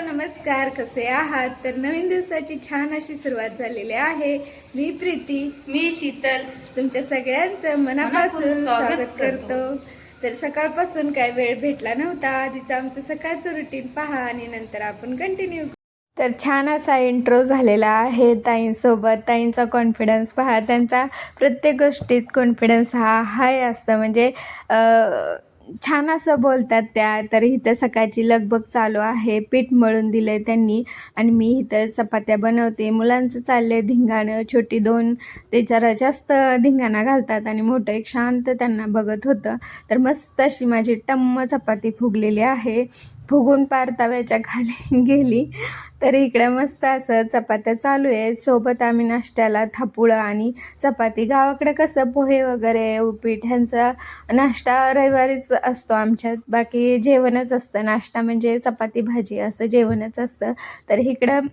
नमस्कार कसे आहात? तर नवीन दिवसाची छान अशी सुरुवात झालेली आहे. मी प्रीती मी शीतल. तुमच्या सगळ्यांचं मनापासून स्वागत करतो. तर सकाळपासून काय वेळ भेटला नव्हता. आधीचं आमचं सकाळचं रुटीन पहा आणि नंतर आपण कंटिन्यू तर छान असा इंट्रो झालेला आहे. ताईंसोबत ताईंचा कॉन्फिडन्स पहा. त्यांचा प्रत्येक गोष्टीत कॉन्फिडन्स हा हाय असतं. म्हणजे छान असं बोलतात त्या. तर इथं सकाळची लगबग चालू आहे. पीठ मळून दिलं आहे त्यांनी आणि मी इथं चपात्या बनवते. मुलांचं चाललं धिंगाणं. छोटी दोन ते जरा जास्त धिंगाणा घालतात आणि मोठं एक शांत त्यांना बघत होतं. तर मस्त अशी माझी टम्म चपाती फुगलेली आहे. फुगून पार तव्याच्या खाली गेली. तर इकडं मस्त असं चपात्या चालू आहेत. सोबत आम्ही नाश्त्याला थापुळं आणि चपाती. गावाकडे कसं पोहे वगैरे उपीट ह्यांचा नाश्ता रविवारीच असतो आमच्यात. बाकी जेवणच असतं. नाश्ता म्हणजे चपाती भाजी असं जेवणच असतं. तर इकडं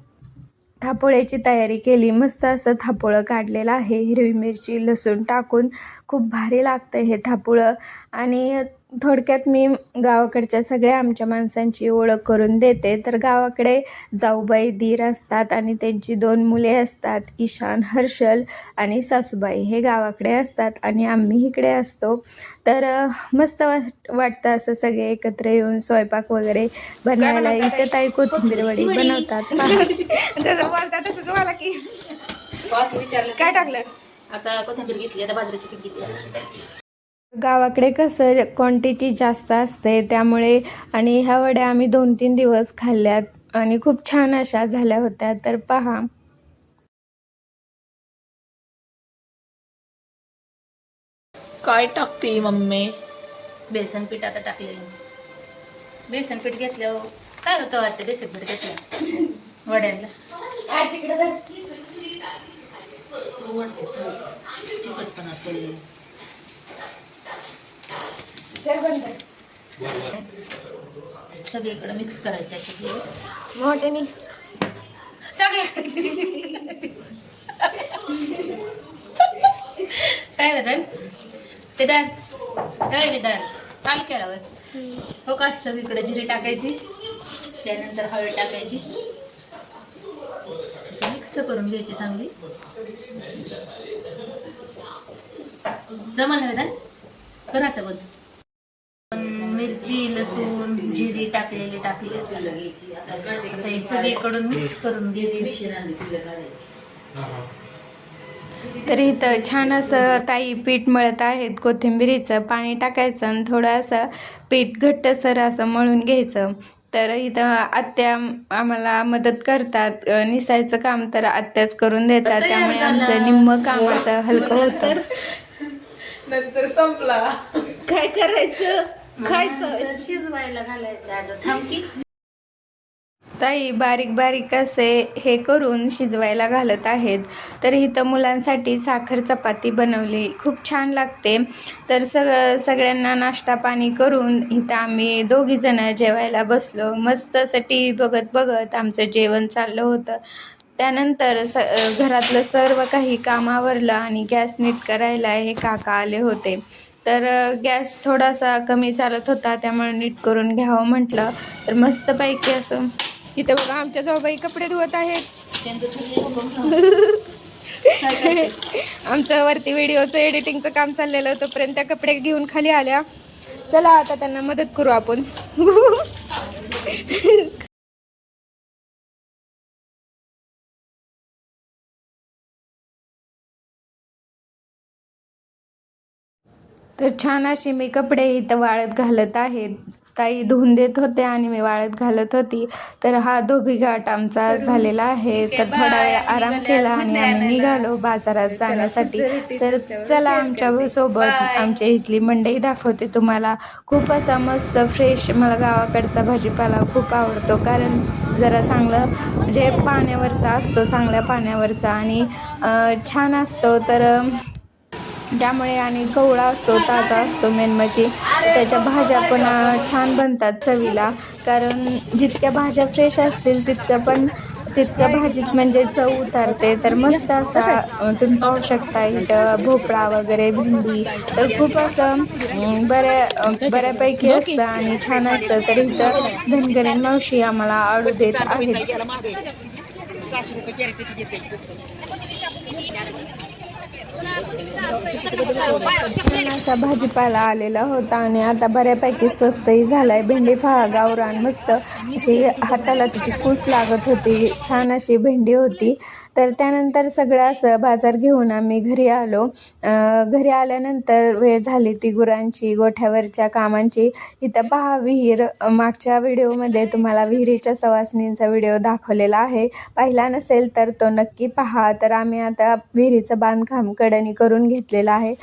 थापोळ्याची तयारी केली. मस्त असं थापोळं काढलेलं आहे. हिरवी मिरची लसूण टाकून. खूप भारी लागतं हे थापोळं. आणि थोडक्यात मी गावाकडच्या सगळ्या आमच्या माणसांची ओळख करून देते. तर गावाकडे जाऊबाई दीर असतात आणि त्यांची दोन मुले असतात ईशान हर्षल आणि सासूबाई. हे गावाकडे असतात आणि आम्ही इकडे असतो. तर मस्त वाट वाटतं असं सगळे एकत्र येऊन स्वयंपाक वगैरे बनवायला इथं ताई कोथिंबीर वडी बनवतात. तसं बोलता तसं तुम्हाला की. विचारलं काय टाकलं? आता कोथिंबीर घेतली आता बाजरीची पीठ घेतली. गावाकडे कसं क्वांटिटी जास्त असते त्यामुळे आणि ह्या वड्या आम्ही दोन तीन दिवस खाल्ल्यात आणि खूप छान अशा झाल्या होत्या. तर पहा. काय टाकते मम्मी? बेसन पीठ आता टाकले बेसन पीठ घेतल्यावर काय होतं वाटतं बेसन पीठ घेतलं? वड्यांना चिकट पण असेल सगळीकडे मिक्स करायचे अशी मोठ्याने. सगळे. काय होतं विधान. काय विधान. काल केलं हो का सगळीकडे जिरे टाकायची. त्यानंतर हळद टाकायची. मिक्स करून घ्यायची चांगली. जमल ना विधान? कर आता बंद. टाकली आता हे सगळीकडून मिक्स करून घ्यायची. तर इथं छान असं ताई पीठ मळत आहेत कोथिंबिरीचं पाणी टाकायचं आणि थोडं असं पीठ घट्टसर असं मळून घ्यायचं. तर इथं आत्या आम्हाला मदत करतात निसायचं काम तर आत्याच करून देतात त्यामुळे आमचं निम्म काम असं हलकं होतं. नंतर संपला. काय करायचं? खायचं. शिजवायला घालायचं आज. थांबकी ताई बारीक बारीक असे हे करून शिजवायला घालत आहेत. तर इथं मुलांसाठी साखर चपाती बनवली. खूप छान लागते. तर सग सगळ्यांना नाश्ता पाणी करून इथं आम्ही दोघी जण जेवायला बसलो. मस्त असं टी व्ही बघत बघत आमचं जेवण चाललं होतं. त्यानंतर स घरातलं सर्व काही काम आवरलं आणि गॅस नीट करायला हे काका आले होते. तर गॅस थोडासा कमी चालत होता त्यामुळे नीट करून घ्यावं म्हटलं. तर मस्तपैकी असं. इथं बघा आमच्या जाऊबाई कपडे धुवत आहेत. आमचं वरती व्हिडिओचं एडिटिंगचं काम चाललेलं तोपर्यंत त्या कपडे घेऊन खाली आल्या. चला आता त्यांना मदत करू आपण. तर छान अशी मी कपडे इथं वाळत घालत आहे. ताई धुवून देत होते आणि मी वाळत घालत होती. तर हा धोबी घाट आमचा झालेला आहे. तर थोडा वेळ आराम केला आणि आम्ही निघालो बाजारात जाण्यासाठी. तर चला आमच्यासोबत आमच्या इथली मंडई दाखवते तुम्हाला. खूप असा मस्त फ्रेश मला गावाकडचा भाजीपाला खूप आवडतो. कारण जरा चांगलं म्हणजे पाण्यावरचा असतो चांगल्या पाण्यावरचा. आणि छान असतो. तर त्यामुळे आणि कवळा असतो ताजा असतो मेन म्हणजे. त्याच्या भाज्या पण छान बनतात चवीला. कारण जितक्या भाज्या फ्रेश असतील तितक्या पण तितक्या भाजीत म्हणजे चव उतारते. तर मस्त असा तुम्ही पाहू शकता इथं भोपळा वगैरे भेंडी. तर खूप असं बऱ्या बऱ्यापैकी असतं आणि छान असतं. तर इथं धनगरी मावशी आम्हाला आळू देत आहेत. असा भाजीपाला आलेला होता आणि आता बऱ्यापैकी स्वस्तही झालाय. भेंडी पहा गावरान मस्त अशी हाताला तिची कूस लागत होती. छान अशी भेंडी होती. तर त्यानंतर सगळं असं बाजार घेऊन आम्ही घरी आलो. घरी आल्यानंतर वेळ झाली ती गुरांची गोठ्यावरच्या कामांची. इथं पहा विहीर. मागच्या व्हिडिओमध्ये तुम्हाला विहिरीच्या सवासणींचा व्हिडिओ दाखवलेला आहे. पाहिला नसेल तर तो नक्की पहा. तर आम्ही आता विहिरीचं बांधकाम कडणी करून घेतलेलं आहे.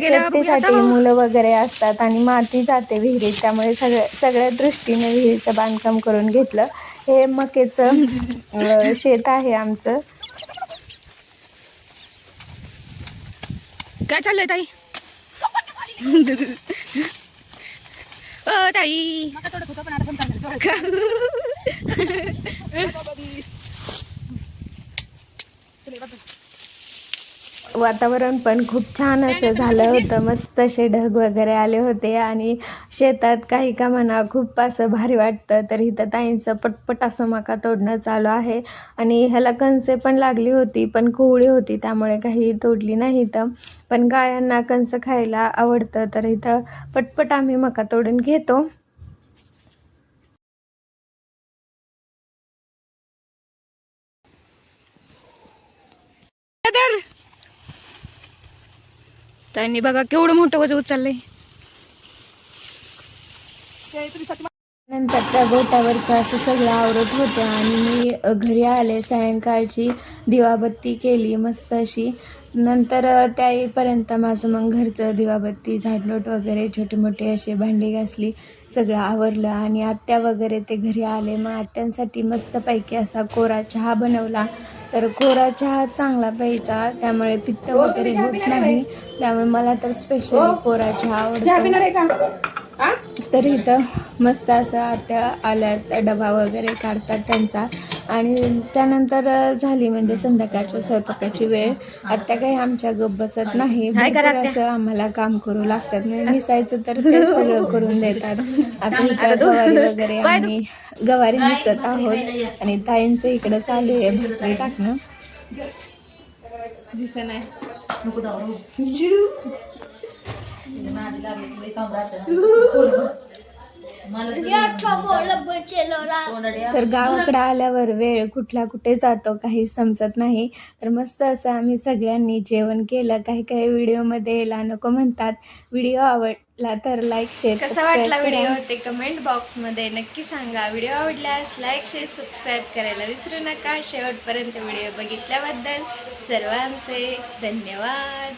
सेफ्टीसाठी मुलं वगैरे असतात आणि माती जाते विहिरीत त्यामुळे सगळ्या सगळ्या दृष्टीने विहिरीचं बांधकाम करून घेतलं. हे मकेचं शेत आहे आमचं. काय चाललंय ताई? ओ ताई. वातावरण पण खूप छान असं झालं होतं. मस्त असे ढग वगैरे आले होते आणि शेतात काही का म्हणा खूप असं भारी वाटतं. तर इथं ताईंचं पटपट असं मका तोडणं चालू आहे आणि ह्याला कणसे पण लागली होती पण कोवळी होती त्यामुळे काही तोडली नाही तर पण गायांना कणसं खायला आवडतं तर इथं पटपट आम्ही मका तोडून घेतो तर त्यांनी बघा केवढं मोठं वजन उचललंय. नंतर त्या गोट्यावरचं असं सगळं आवरत होतं आणि मी घरी आले सायंकाळची दिवाबत्ती केली मस्त अशी. नंतर त्या येईपर्यंत माझं मग घरचं दिवाबत्ती झाडलोट वगैरे छोटे मोठे असे भांडी घासली सगळं आवरलं आणि आत्या वगैरे ते घरी आले. मग आत्यांसाठी मस्तपैकी असा कोरा चहा बनवला. तर कोरा चहा चांगला प्यायचा त्यामुळे पित्त वगैरे होत नाही. त्यामुळे मला तर स्पेशली कोरा चहा आवडतो. तर इथं मस्त असं आत्या आल्यात डबा वगैरे काढतात त्यांचा. आणि त्यानंतर झाली म्हणजे संध्याकाळच्या स्वयंपाकाची वेळ. आत्या काही आमच्या गप बसत नाही. भरपूर असं आम्हाला काम करू लागतात. म्हणजे निसायचं तर ते सगळं करून देतात. आता इथं गवारी वगैरे आम्ही गवारी मिसत आहोत. आणि ताईंचं इकडं चालू आहे. भाकरी टाकणं. तर गावाकडे आल्यावर वेळ कुठला कुठे जातो काही समजत नाही. तर मस्त असं आम्ही सगळ्यांनी जेवण केलं. काही काही व्हिडिओमध्ये यायला नको म्हणतात. व्हिडिओ आवडला तर लाईक शेअर कसा वाटला व्हिडिओ ते कमेंट बॉक्समध्ये नक्की सांगा. व्हिडिओ आवडल्यास लाईक शेअर सबस्क्राईब करायला विसरू नका. शेवटपर्यंत व्हिडिओ बघितल्याबद्दल सर्वांचे धन्यवाद.